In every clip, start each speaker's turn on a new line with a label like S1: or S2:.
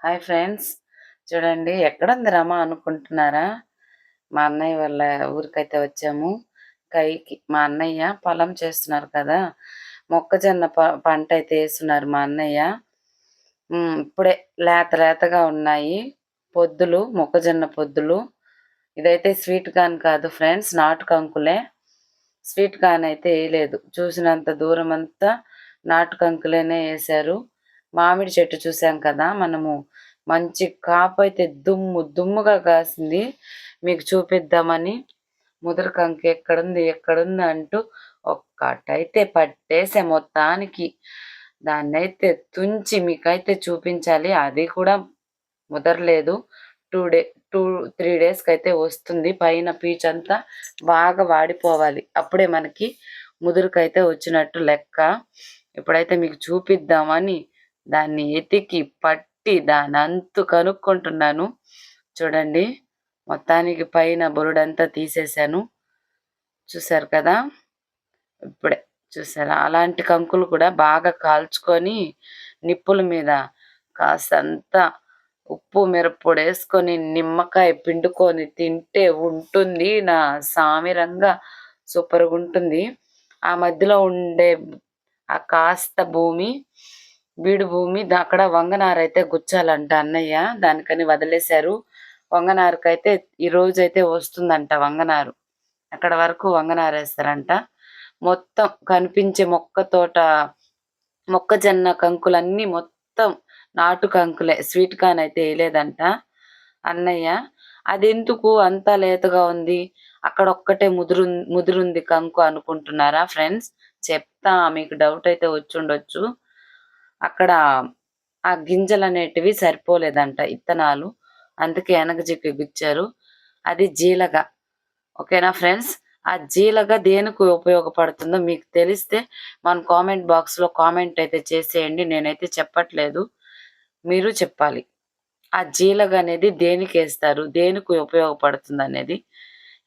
S1: Hi friends. చూడండి ఎక్కడుంది రమ అనుకుంటున్నారా? మా అన్నయ్య వాళ్ళ ఊరికైతే వచ్చాము. కైకి మా అన్నయ్య పొలం చేస్తున్నారు కదా. మొక్కజొన్న ప- పంట అయితే వేస్తున్నారు మా అన్నయ్య. ఇప్పుడే లేత లేతగా ఉన్నాయి. పొద్దులు మొక్కజొన్న పొద్దులు. ఇదైతే స్వీట్ కాన్ కాదు ఫ్రెండ్స్ నాటు కంకులే స్వీట్ కాన్ అయితే వేయలేదు చూసినంత దూరం అంతా నాటు కంకులేనే వేశారు మామిడి చెట్టు చూసాం కదా మనము మంచి కాపు అయితే దుమ్ము దుమ్ముగా కాసింది. మీకు చూపిద్దామని ముదురు కంకి ఎక్కడుంది ఎక్కడుంది అంటూ ఒక్కటైతే పట్టేసే మొత్తానికి. దాన్ని అయితే తుంచి మీకైతే చూపించాలి. అది కూడా ముదరలేదు. టూ డే టూ త్రీ డేస్కి అయితే వస్తుంది. పైన పీచ్ అంతా బాగా వాడిపోవాలి. అప్పుడే మనకి ముదురుకైతే వచ్చినట్టు లెక్క. ఇప్పుడైతే మీకు చూపిద్దామని దాన్ని ఎతికి పట్టి దాని అంతు కనుక్కుంటున్నాను. చూడండి మొత్తానికి పైన బురుడంతా తీసేశాను. చూసారు కదా? ఇప్పుడే చూసారా అలాంటి కంకులు కూడా బాగా కాల్చుకొని నిప్పుల మీద కాస్తంత ఉప్పు మిరప్పొడి వేసుకొని నిమ్మకాయ పిండుకొని తింటే ఉంటుంది. నా సామిరంగా సూపర్గా ఉంటుంది ఆ మధ్యలో ఉండే ఆ కాస్త భూమి బీడు భూమి అక్కడ వంగనారు అయితే గుచ్చాలంట అన్నయ్య. దానికని వదిలేశారు. వంగనారుకైతే ఈ రోజు అయితే వస్తుందంట వంగనారు. అక్కడ వరకు వంగనారు వేస్తారంట మొత్తం కనిపించే మొక్క తోట మొక్కజొన్న కంకులన్నీ మొత్తం నాటు కంకులే. స్వీట్ కార్న్ అయితే వేయలేదంట అన్నయ్య. అదెందుకు అంతా లేతగా ఉంది? అక్కడ ఒక్కటే ముదురు ముదురుంది కంకు అనుకుంటున్నారా ఫ్రెండ్స్? చెప్తా మీకు డౌట్ అయితే వచ్చి ఉండొచ్చు అక్కడ ఆ గింజలు అనేటివి సరిపోలేదంట ఇత్తనాలు. అందుకే వెనక చిక్కి గుచ్చారు. అది జీలగ. ఓకేనా ఫ్రెండ్స్? ఆ జీలగ దేనికి ఉపయోగపడుతుందో మీకు తెలిస్తే మన కామెంట్ బాక్స్లో కామెంట్ అయితే చేసేయండి. నేనైతే చెప్పట్లేదు. మీరు చెప్పాలి. ఆ జీలగ అనేది దేనికి వేస్తారు? దేనికి ఉపయోగపడుతుంది అనేది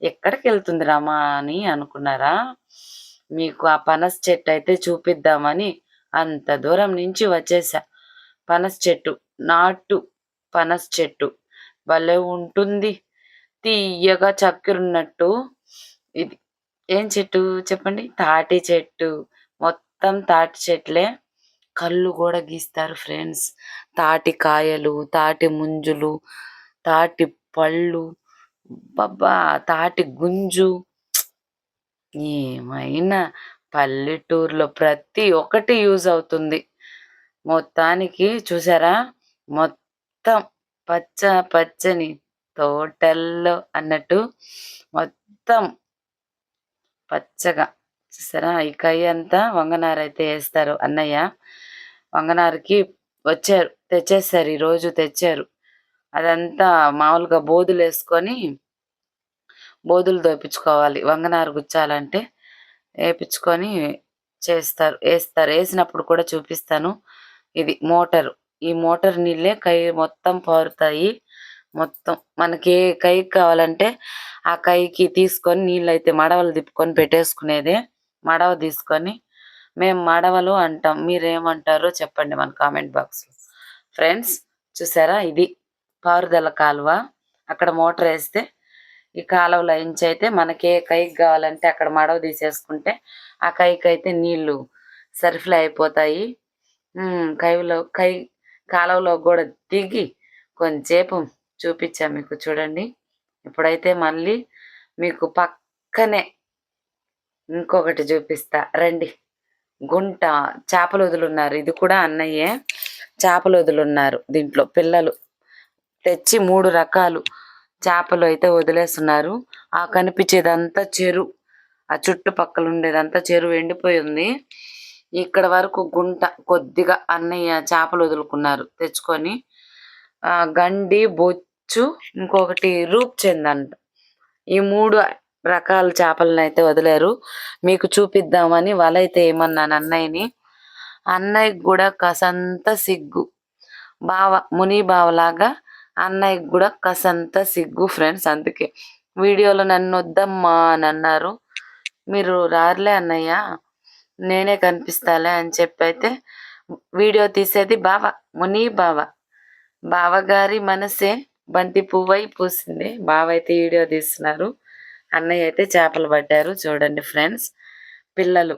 S1: ఎక్కడికి వెళ్తుంది రామా అని అనుకున్నారా? మీకు ఆ పనస చెట్టు అయితే చూపిద్దామని అంత దూరం నుంచి వచ్చేసా. పనస చెట్టు నాటు పనస చెట్టు. భలే ఉంటుంది. తీయగా చక్కెరున్నట్టు ఇది. ఏం చెట్టు చెప్పండి? తాటి చెట్టు. మొత్తం తాటి చెట్లే. కళ్ళు కూడా గీస్తారు ఫ్రెండ్స్. తాటి కాయలు తాటి ముంజులు తాటి పళ్ళు. బాబా తాటి గుంజు. ఏమైనా పల్లెటూరులో ప్రతి ఒక్కటి యూజ్ అవుతుంది. మొత్తానికి చూసారా? మొత్తం పచ్చ పచ్చని తోటల్లో అన్నట్టు మొత్తం పచ్చగా. చూసారా? ఈ కై అంతా వంగనారు అయితే వేస్తారు. అన్నయ్య వంగనారుకి వచ్చారు. తెచ్చేస్తారు. ఈరోజు తెచ్చారు. అదంతా మామూలుగా బోధులు వేసుకొని బోధులు దోపించుకోవాలి వంగనారు గుచ్చాలంటే వేపించుకొని చేస్తారు. వేస్తారు. వేసినప్పుడు కూడా చూపిస్తాను. ఇది మోటారు. ఈ మోటార్ నీళ్ళే కై మొత్తం పారుతాయి. మొత్తం మనకి ఏ కైకి కావాలంటే ఆ కైకి తీసుకొని నీళ్ళు అయితే మడవలు తిప్పుకొని పెట్టేసుకునేదే. మడవ తీసుకొని మేము మడవలు అంటాం. మీరేమంటారో చెప్పండి మన కామెంట్ బాక్స్లో. ఫ్రెండ్స్ చూసారా? ఇది పారుదల కాలువ. అక్కడ మోటార్ వేస్తే ఈ కాలువలో ఇంచి అయితే మనకి ఏ కైకి కావాలంటే అక్కడ మడవ తీసేసుకుంటే ఆ కైకి అయితే నీళ్ళు సరఫరా అయిపోతాయి. కైలో కై కాలువలో కూడా దిగి కొంచెంసేపు చూపించా మీకు చూడండి. ఇప్పుడైతే మళ్ళీ మీకు పక్కనే ఇంకొకటి చూపిస్తా. రండి. గుంట చేపలు వదులున్నారు ఇది కూడా అన్నయ్యే చేపలు వదులున్నారు దీంట్లో. పిల్లలు తెచ్చి మూడు రకాలు చేపలు అయితే వదిలేస్తున్నారు. ఆ కనిపించేదంతా చెరు. ఆ చుట్టుపక్కల ఉండేదంతా చెరువు ఎండిపోయింది ఇక్కడ వరకు గుంట కొద్దిగా అన్నయ్య చేపలు వదులుకున్నారు తెచ్చుకొని. గండి బొచ్చు ఇంకొకటి రూప్ చెందంట ఈ మూడు రకాల చేపలను అయితే వదిలారు. మీకు చూపిద్దామని వాళ్ళైతే ఏమన్నాను అన్నయ్యని. అన్నయ్యకి కూడా కసంత సిగ్గు. బావ ముని బావలాగా అన్నయ్యకి కూడా కసంత సిగ్గు ఫ్రెండ్స్ అందుకే. వీడియోలో నన్ను వద్దమ్మా అని అన్నారు. మీరు రారులే అన్నయ్య నేనే కనిపిస్తాలే అని చెప్పి అయితే వీడియో తీసేది బావ ముని బావ. బావగారి మనసే బంతి పువ్వై పూసింది. బావ అయితే వీడియో తీస్తున్నారు. అన్నయ్య అయితే చేపలు పడ్డారు చూడండి ఫ్రెండ్స్. పిల్లలు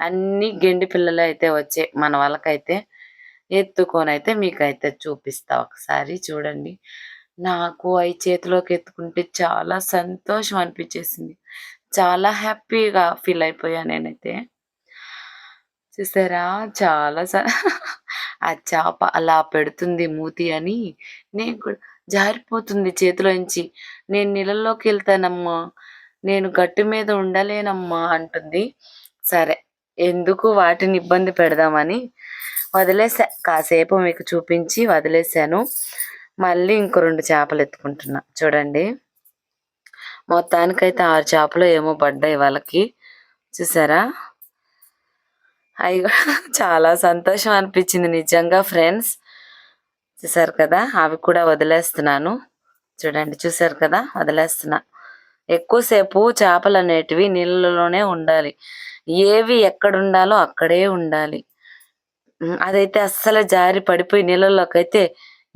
S1: అన్ని గెండి పిల్లలు అయితే వచ్చాయి మన వాళ్ళకైతే ఎత్తుకొని అయితే మీకైతే చూపిస్తా ఒకసారి చూడండి. నాకు అవి చేతిలోకి ఎత్తుకుంటే చాలా సంతోషం అనిపించేసింది చాలా హ్యాపీగా ఫీల్ అయిపోయాను నేనైతే. చూసారా? చాలా స ఆ చేప అలా పెడుతుంది మూతి అని. నేను కూడా జారిపోతుంది చేతిలోంచి నేను నీళ్ళలోకి వెళ్తానమ్మా. నేను గట్టు మీద ఉండలేనమ్మా అంటుంది. సరే ఎందుకు వాటిని ఇబ్బంది పెడదామని? వదిలేసా. కాసేపు మీకు చూపించి వదిలేసాను మళ్ళీ ఇంకో రెండు చేపలు ఎత్తుకుంటున్నా. చూడండి. మొత్తానికైతే ఆరు చేపలు ఏమో పడ్డాయి వాళ్ళకి. చూసారా? అవి చాలా సంతోషం అనిపించింది నిజంగా ఫ్రెండ్స్. చూసారు కదా? అవి కూడా వదిలేస్తున్నాను. చూడండి చూసారు కదా? వదిలేస్తున్నా. ఎక్కువసేపు చేపలు అనేటివి నీళ్ళలోనే ఉండాలి. ఏవి ఎక్కడ ఉండాలో అక్కడే ఉండాలి. అదైతే అస్సలు జారి పడిపోయి నీళ్ళలోకి అయితే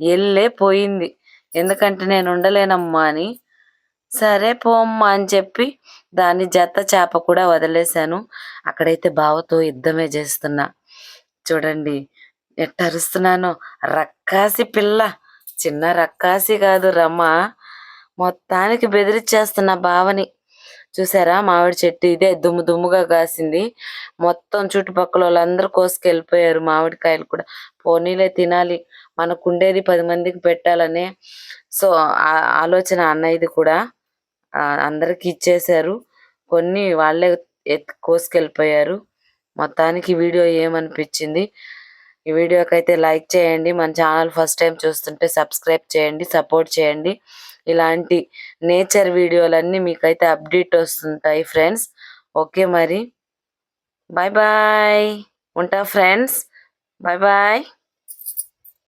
S1: వెళ్ళే పోయింది. ఎందుకంటే నేను ఉండలేనమ్మా అని. సరే పోమ్మా అని చెప్పి దాని జత చేప కూడా వదిలేశాను. అక్కడైతే బావతో యుద్ధమే చేస్తున్నా. చూడండి ఎట్ట అరుస్తున్నాను. రక్కాసి పిల్ల. చిన్న రక్కాసి కాదు రమ్మ మొత్తానికి బెదిరిచ్చేస్తున్నా బావని. చూసారా? మామిడి చెట్టు ఇదే దుమ్ము దుమ్ముగా కాసింది. మొత్తం చుట్టుపక్కల వాళ్ళందరూ కోసుకెళ్ళిపోయారు మామిడికాయలు కూడా. పోనీలే తినాలి. మనకు ఉండేది పది మందికి పెట్టాలనే సో ఆలోచన అన్నయ్యది కూడా. అందరికి ఇచ్చేశారు. కొన్ని వాళ్ళే కోసుకెళ్ళిపోయారు. మొత్తానికి వీడియో ఏమనిపించింది? ఈ వీడియోకి అయితే లైక్ చేయండి. మన ఛానల్ ఫస్ట్ టైం చూస్తుంటే సబ్స్క్రైబ్ చేయండి సపోర్ట్ చేయండి. ఇలాంటి నేచర్ వీడియోలన్నీ మీకైతే అప్డేట్ వస్తుంటాయి ఫ్రెండ్స్. ఓకే మరి. బాయ్ బాయ్ ఉంటా ఫ్రెండ్స్. Bye bye